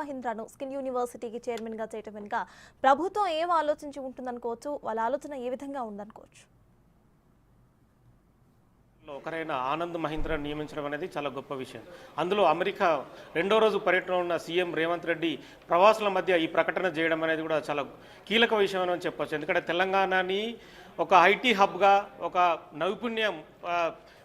మహీంద్రాను skill యూనివర్సిటీకి చైర్మన్గా చేయటం వెనుక ప్రభుత్వం ఏం ఆలోచించి ఉంటుందనుకోవచ్చు? వాళ్ళ ఆలోచన ఏ విధంగా ఉందనుకోవచ్చు? ఒకరైన ఆనంద్ మహీంద్రా నియమించడం అనేది చాలా గొప్ప విషయం. అందులో అమెరికా రెండో రోజు పర్యటన ఉన్న సీఎం రేవంత్ రెడ్డి ప్రవాసుల మధ్య ఈ ప్రకటన చేయడం అనేది కూడా చాలా కీలక విషయం అని చెప్పొచ్చు. ఎందుకంటే తెలంగాణని ఒక ఐటీ హబ్గా ఒక నైపుణ్యం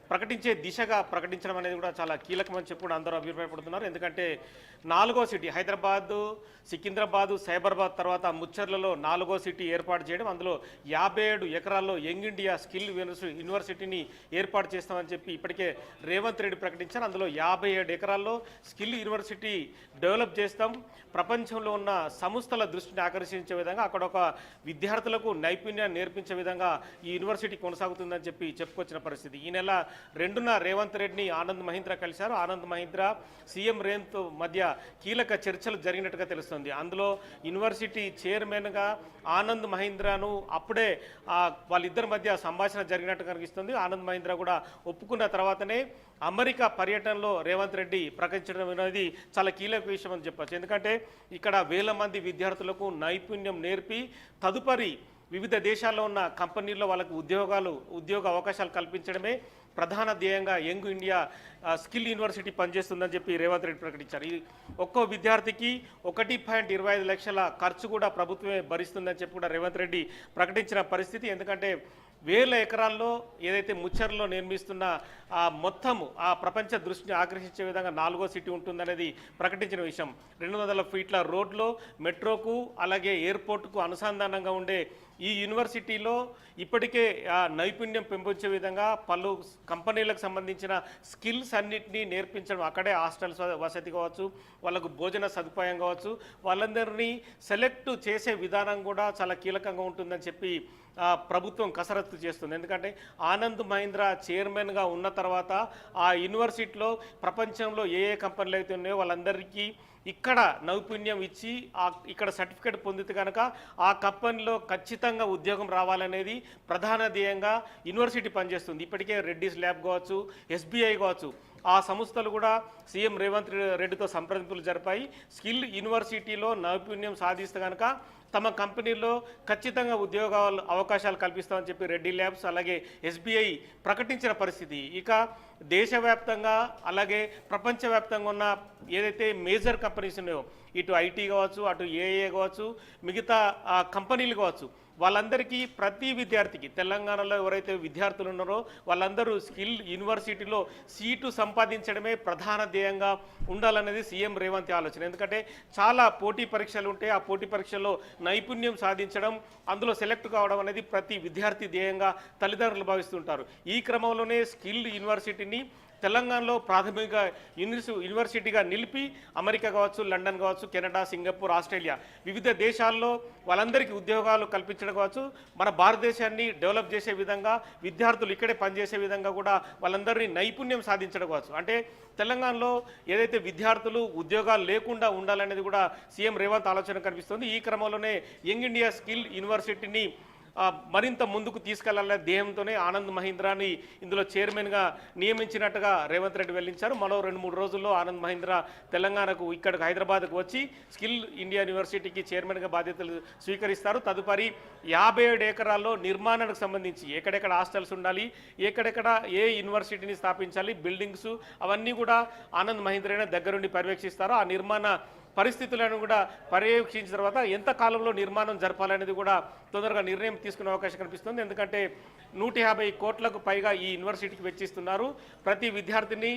ప్రకటించే దిశగా ప్రకటించడం అనేది కూడా చాలా కీలకమని చెప్పి కూడా అందరూ అభిప్రాయపడుతున్నారు. ఎందుకంటే నాలుగో సిటీ హైదరాబాదు సికింద్రాబాదు సైబరాబాద్ తర్వాత ముచ్చర్లలో నాలుగో సిటీ ఏర్పాటు చేయడం అందులో యాభై ఏడు ఎకరాల్లో యంగ్ ఇండియా స్కిల్ యూనివర్సి- యూనివర్సిటీని ఏర్పాటు చేస్తామని చెప్పి ఇప్పటికే రేవంత్ రెడ్డి ప్రకటించారు. అందులో యాభై ఏడు ఎకరాల్లో స్కిల్ యూనివర్సిటీ డెవలప్ చేస్తాం. ప్రపంచంలో ఉన్న సంస్థల దృష్టిని ఆకర్షించే విధంగా అక్కడ ఒక విద్యార్థులకు నైపుణ్యాన్ని నేర్పించే విధంగా ఈ యూనివర్సిటీ కొనసాగుతుందని చెప్పి చెప్పుకొచ్చిన పరిస్థితి. ఈ నెల రెండున రేవంత్ రెడ్డిని ఆనంద్ మహీంద్రా కలిశారు. ఆనంద్ మహీంద్రా సీఎం రేవంత్ మధ్య కీలక చర్చలు జరిగినట్టుగా తెలుస్తుంది. అందులో యూనివర్సిటీ చైర్మన్గా ఆనంద్ మహీంద్రాను అప్పుడే వాళ్ళిద్దరి మధ్య సంభాషణ జరిగినట్టు కనిపిస్తుంది. ఆనంద్ మహీంద్రా కూడా ఒప్పుకున్న తర్వాతనే అమెరికా పర్యటనలో రేవంత్ రెడ్డి ప్రకటించడం అనేది చాలా కీలక విషయం అని చెప్పచ్చు. ఎందుకంటే ఇక్కడ వేల మంది విద్యార్థులకు నైపుణ్యం నేర్పి తదుపరి వివిధ దేశాల్లో ఉన్న కంపెనీల్లో వాళ్ళకు ఉద్యోగాలు ఉద్యోగ అవకాశాలు కల్పించడమే ప్రధాన ధ్యేయంగా యంగ్ ఇండియా స్కిల్ యూనివర్సిటీ పనిచేస్తుందని చెప్పి రేవంత్ రెడ్డి ప్రకటించారు. ఈ ఒక్కో విద్యార్థికి ఒకటి పాయింట్ ఇరవై ఐదు లక్షల ఖర్చు కూడా ప్రభుత్వమే భరిస్తుందని చెప్పి కూడా రేవంత్ రెడ్డి ప్రకటించిన పరిస్థితి. ఎందుకంటే వేల ఎకరాల్లో ఏదైతే ముచ్చర్లో నిర్మిస్తున్న ఆ మొత్తము ఆ ప్రపంచ దృష్టిని ఆకర్షించే విధంగా నాలుగో సిటీ ఉంటుందనేది ప్రకటించిన విషయం. రెండు వందల ఫీట్ల రోడ్లో మెట్రోకు అలాగే ఎయిర్పోర్టుకు అనుసంధానంగా ఉండే ఈ యూనివర్సిటీలో ఇప్పటికే ఆ నైపుణ్యం పెంపొంచే విధంగా పలు కంపెనీలకు సంబంధించిన స్కిల్స్ అన్నింటినీ నేర్పించడం అక్కడే హాస్టల్స్ వసతి కావచ్చు వాళ్ళకు భోజన సదుపాయం కావచ్చు వాళ్ళందరినీ సెలెక్ట్ చేసే విధానం కూడా చాలా కీలకంగా ఉంటుందని చెప్పి ప్రభుత్వం కసరత్తు చేస్తుంది. ఎందుకంటే ఆనంద్ మహీంద్రా చైర్మన్గా ఉన్న తర్వాత ఆ యూనివర్సిటీలో ప్రపంచంలో ఏ ఏ కంపెనీలు అయితే ఉన్నాయో వాళ్ళందరికీ ఇక్కడ నైపుణ్యం ఇచ్చి ఆ ఇక్కడ సర్టిఫికేట్ పొందితే కనుక ఆ కంపెనీలో ఖచ్చితంగా ఉద్యోగం రావాలనేది ప్రధాన ధ్యేయంగా యూనివర్సిటీ పనిచేస్తుంది. ఇప్పటికే రెడ్డిస్ ల్యాబ్ కావచ్చు ఎస్బీఐ కావచ్చు ఆ సంస్థలు కూడా సీఎం రేవంత్ రెడ్డితో సంప్రదింపులు జరిపాయి. స్కిల్ యూనివర్సిటీలో నైపుణ్యం సాధిస్తే కనుక తమ కంపెనీల్లో ఖచ్చితంగా ఉద్యోగ అవకాశాలు కల్పిస్తామని చెప్పి రెడ్డి ల్యాబ్స్ అలాగే ఎస్బీఐ ప్రకటించిన పరిస్థితి. ఇక దేశవ్యాప్తంగా అలాగే ప్రపంచవ్యాప్తంగా ఉన్న ఏదైతే మేజర్ కంపెనీస్ ఉన్నాయో ఇటు ఐటీ కావచ్చు అటు ఏఏ కావచ్చు మిగతా కంపెనీలు కావచ్చు వాళ్ళందరికీ ప్రతి విద్యార్థికి తెలంగాణలో ఎవరైతే విద్యార్థులు ఉన్నారో వాళ్ళందరూ స్కిల్ యూనివర్సిటీలో సీటు సంపాదించడమే ప్రధాన ధ్యేయంగా ఉండాలనేది సీఎం రేవంత్ ఆలోచన. ఎందుకంటే చాలా పోటీ పరీక్షలు ఉంటాయి ఆ పోటీ పరీక్షల్లో నైపుణ్యం సాధించడం అందులో సెలెక్ట్ కావడం అనేది ప్రతి విద్యార్థి ధ్యేయంగా తల్లిదండ్రులు భావిస్తుంటారు. ఈ క్రమంలోనే స్కిల్ యూనివర్సిటీని తెలంగాణలో ప్రాథమిక యూనివర్సి యూనివర్సిటీగా నిలిపి అమెరికా కావచ్చు లండన్ కావచ్చు కెనడా సింగపూర్ ఆస్ట్రేలియా వివిధ దేశాల్లో వాళ్ళందరికీ ఉద్యోగాలు కల్పించడం కావచ్చు. మన భారతదేశాన్ని డెవలప్ చేసే విధంగా విద్యార్థులు ఇక్కడే పనిచేసే విధంగా కూడా వాళ్ళందరినీ నైపుణ్యం సాధించడం కావచ్చు. అంటే తెలంగాణలో ఏదైతే విద్యార్థులు ఉద్యోగాలు లేకుండా ఉండాలనేది కూడా సీఎం రేవంత్ ఆలోచన కనిపిస్తుంది. ఈ క్రమంలోనే యంగ్ ఇండియా స్కిల్ యూనివర్సిటీని మరింత ముందుకు తీసుకెళ్ళాలనే ధ్యేయంతోనే ఆనంద్ మహీంద్రాని ఇందులో చైర్మన్గా నియమించినట్టుగా రేవంత్ రెడ్డి వెల్లించారు మరో రెండు మూడు రోజుల్లో ఆనంద్ మహీంద్రా తెలంగాణకు ఇక్కడికి హైదరాబాద్కు వచ్చి స్కిల్ ఇండియా యూనివర్సిటీకి చైర్మన్గా బాధ్యతలు స్వీకరిస్తారు. తదుపరి యాభై ఏడు ఎకరాల్లో నిర్మాణానికి సంబంధించి ఎక్కడెక్కడ హాస్టల్స్ ఉండాలి ఎక్కడెక్కడ ఏ యూనివర్సిటీని స్థాపించాలి బిల్డింగ్స్ అవన్నీ కూడా ఆనంద్ మహీంద్రనే దగ్గరుండి పర్యవేక్షిస్తారు. ఆ నిర్మాణ పరిస్థితులను కూడా పర్యవేక్షించిన తర్వాత ఎంత కాలంలో నిర్మాణం జరపాలనేది కూడా తొందరగా నిర్ణయం తీసుకునే అవకాశం కనిపిస్తుంది. ఎందుకంటే నూట యాభై కోట్లకు పైగా ఈ యూనివర్సిటీకి వెచ్చిస్తున్నారు. ప్రతి విద్యార్థిని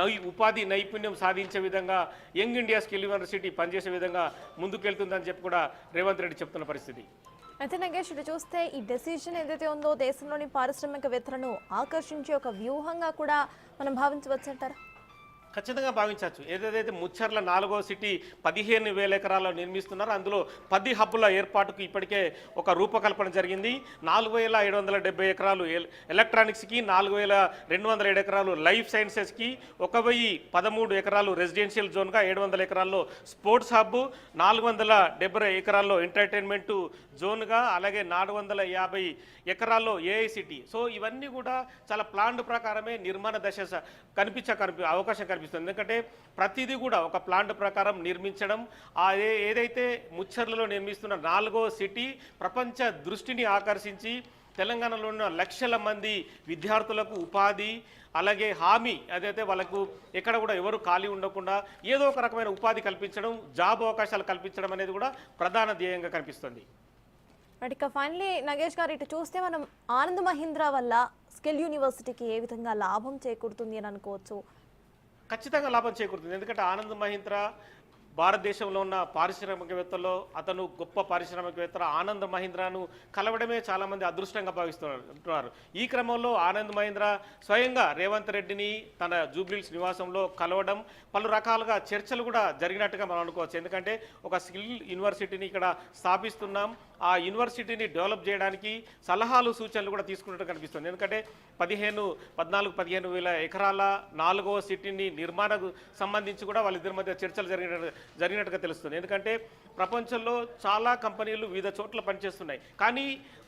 నై ఉపాధి నైపుణ్యం సాధించే విధంగా యంగ్ ఇండియా స్కిల్ యూనివర్సిటీ పనిచేసే విధంగా ముందుకెళ్తుందని చెప్పి కూడా రేవంత్ రెడ్డి చెప్తున్న పరిస్థితి. అయితే నగేష్ ఇటు చూస్తే ఈ డెసిషన్ ఏదైతే ఉందో దేశంలోని పారిశ్రామికవేత్తలను ఆకర్షించే ఒక వ్యూహంగా కూడా మనం భావించవచ్చు అంటారా ఖచ్చితంగా భావించవచ్చు. ఏదైతే ముచ్చర్ల నాలుగో సిటీ పదిహేను వేల ఎకరాల్లో నిర్మిస్తున్నారో అందులో పది హబ్బుల ఏర్పాటుకు ఇప్పటికే ఒక రూపకల్పన జరిగింది. నాలుగు వేల ఏడు వందల డెబ్బై ఎకరాలు ఎల్- ఎలక్ట్రానిక్స్కి నాలుగు వేల రెండు వందల ఏడు ఎకరాలు లైఫ్ సైన్సెస్కి ఒక వెయ్యి పదమూడు ఎకరాలు రెసిడెన్షియల్ జోన్గా ఏడు వందల ఎకరాల్లో స్పోర్ట్స్ హబ్ నాలుగు వందల డెబ్బై ఎకరాల్లో ఎంటర్టైన్మెంట్ జోన్గా అలాగే నాలుగు వందల యాభై ఎకరాల్లో ఏఐసిటీ సో ఇవన్నీ కూడా చాలా ప్లాన్డ్ ప్రకారమే నిర్మాణ దశ కనిపించ కనిపి అవకాశం కనిపి కనిపిస్తుంది. ఎందుకంటే ప్రతిదీ కూడా ఒక ప్లాంట్ ప్రకారం నిర్మించడం అదే ఏదైతే ముచ్చర్లలో నిర్మిస్తున్న నాలుగో సిటీ ప్రపంచ దృష్టిని ఆకర్షించి తెలంగాణలో ఉన్న లక్షల మంది విద్యార్థులకు ఉపాధి అలాగే హామీ అదైతే వాళ్ళకు ఎక్కడ కూడా ఎవరు ఖాళీ ఉండకుండా ఏదో ఒక రకమైన ఉపాధి కల్పించడం జాబ్ అవకాశాలు కల్పించడం అనేది కూడా ప్రధాన ధ్యేయంగా కనిపిస్తుంది. రైట్ ఇక ఫైనలీ నగేష్ గారు ఇటు చూస్తే మనం ఆనంద్ మహీంద్రా వల్ల స్కిల్ యూనివర్సిటీకి ఏ విధంగా లాభం చేకూరుతుంది అని అనుకోవచ్చు. ఖచ్చితంగా లాభం చేకూరుతుంది. ఎందుకంటే ఆనంద్ మహీంద్ర భారతదేశంలో ఉన్న పారిశ్రామికవేత్తల్లో అతను గొప్ప పారిశ్రామికవేత్త. ఆనంద్ మహీంద్రాను కలవడమే చాలామంది అదృష్టంగా భావిస్తున్నారు. ఈ క్రమంలో ఆనంద్ మహీంద్ర స్వయంగా రేవంత్ రెడ్డిని తన జూబ్లీస్ నివాసంలో కలవడం పలు రకాలుగా చర్చలు కూడా జరిగినట్టుగా మనం అనుకోవచ్చు. ఎందుకంటే ఒక స్కిల్ యూనివర్సిటీని ఇక్కడ స్థాపిస్తున్నాం. ఆ యూనివర్సిటీని డెవలప్ చేయడానికి సలహాలు సూచనలు కూడా తీసుకున్నట్టు కనిపిస్తుంది. ఎందుకంటే పదిహేను పద్నాలుగు పదిహేను వేల ఎకరాల నాలుగవ సిటీని నిర్మాణకు సంబంధించి కూడా వాళ్ళిద్దరి మధ్య చర్చలు జరిగినట్టు జరిగినట్టుగా తెలుస్తుంది. ఎందుకంటే ప్రపంచంలో చాలా కంపెనీలు వివిధ చోట్ల పనిచేస్తున్నాయి. కానీ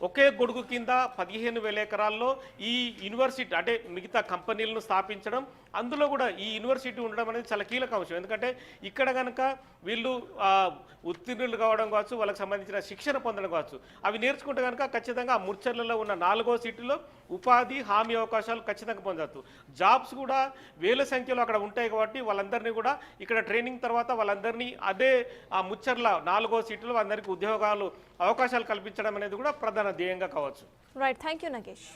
ఒకే గొడుగు కింద పదిహేను వేల ఎకరాల్లో ఈ యూనివర్సిటీ అంటే మిగతా కంపెనీలను స్థాపించడం అందులో కూడా ఈ యూనివర్సిటీ ఉండడం అనేది చాలా కీలక అంశం. ఎందుకంటే ఇక్కడ కనుక వీళ్ళు ఉత్తీర్ణులు కావడం కావచ్చు వాళ్ళకి సంబంధించిన శిక్షణ పొందడం కావచ్చు అవి నేర్చుకుంటే కనుక ఖచ్చితంగా ఆ ముచ్చర్లలో ఉన్న నాలుగో సీటులో ఉపాధి హామీ అవకాశాలు ఖచ్చితంగా పొందవచ్చు జాబ్స్ కూడా వేల సంఖ్యలో అక్కడ ఉంటాయి కాబట్టి వాళ్ళందరినీ కూడా ఇక్కడ ట్రైనింగ్ తర్వాత వాళ్ళందరినీ అదే ఆ ముచ్చర్ల నాలుగో సీటులో అందరికీ ఉద్యోగాలు అవకాశాలు కల్పించడం అనేది కూడా ప్రధాన ధ్యేయంగా కావచ్చు. Right thank you Nagesh